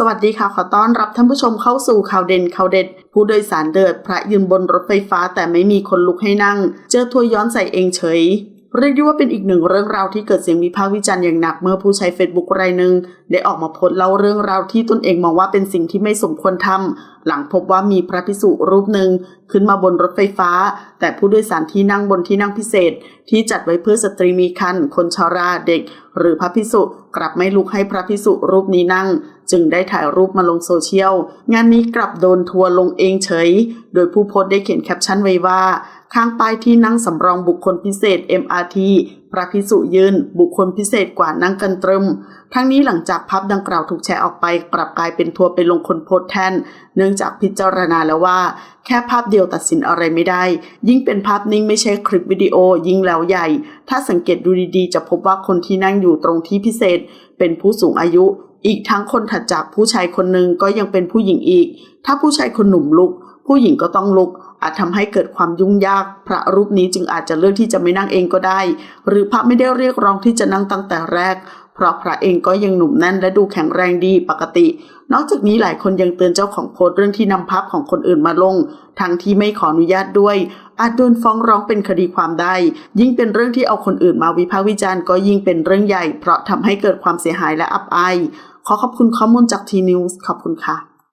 สวัสดีค่ะ ขอต้อนรับท่านผู้ชมเข้าสู่ข่าวเด่นข่าวเด็ด ผู้โดยสารเดือด พระยืนบนรถไฟฟ้าแต่ไม่มีคนลุกให้นั่ง เจอทัวร์ย้อนใส่เองเฉย เรียกได้ว่าเป็นอีกหนึ่งเรื่องราวที่เกิดเสียงวิพากษ์วิจารณ์อย่างหนักเมื่อผู้ใช้เฟซบุ๊กรายหนึ่งได้ออกมาโพสต์เล่าเรื่องราวที่ตนเองมองว่าเป็นสิ่งที่ไม่สมควรทำ หลังพบว่ามีพระภิกษุรูปหนึ่งขึ้นมาบนรถไฟฟ้า แต่ผู้โดยสารที่นั่งบนที่นั่งพิเศษ ที่จัดไว้เพื่อสตรีมีครรภ์คนชราเด็ก หรือพระภิกษุกลับไม่ลุกให้พระภิกษุรูปนี้นั่ง จึงได้ถ่ายรูปมาลงโซเชียล งานนี้กลับโดนทัวลงเองเฉย โดยผู้โพสต์ได้เขียนแคปชั่นไว้ว่า ข้างป้ายที่นั่งสำรองบุคคลพิเศษ MRT พระภิกษุยืน บุคคลพิเศษกว่านั่งกันตรึม ทั้งนี้หลังจากภาพดังกล่าวถูกแชร์ออกไป กลับกลายเป็นทัวร์ไปลงคนโพสแทน เนื่องจากพิจารณาแล้วว่า แค่ภาพเดียวตัดสินอะไรไม่ได้ ยิ่งเป็นภาพนิ่งไม่ใช่คลิปวิดีโอ ยิ่งแล้วใหญ่ ถ้าสังเกตดูดีๆ จะพบว่าคนที่นั่งอยู่ตรงที่พิเศษ เป็นผู้สูงอายุ อีกทั้งคนถัดจากผู้ชายคนหนึ่งก็ยังเป็นผู้หญิงอีก ถ้าผู้ชายคนหนุ่มลุก ผู้หญิงก็ต้องลุก อาจทำให้เกิดความยุ่งยาก พระรูปนี้จึงอาจจะเลือกที่จะไม่นั่งเองก็ได้ หรือพระไม่ได้เรียกร้องที่จะนั่งตั้งแต่แรก เพราะพระเองก็ยังหนุ่มแน่นและดูแข็งแรงดีปกติ นอกจากนี้หลายคนยังเตือนเจ้าของโพสต์เรื่องที่นำภาพของคนอื่นมาลง ทั้งที่ไม่ขออนุญาตด้วย อาจโดนฟ้องร้องเป็นคดีความได้ ยิ่งเป็นเรื่องที่เอาคนอื่นมาวิพากษ์วิจารณ์ก็ยิ่งเป็นเรื่องใหญ่ เพราะทำให้เกิดความเสียหายและอับอายขอขอบคุณข้อมูลจากทีนิวส์ขอบคุณค่ะ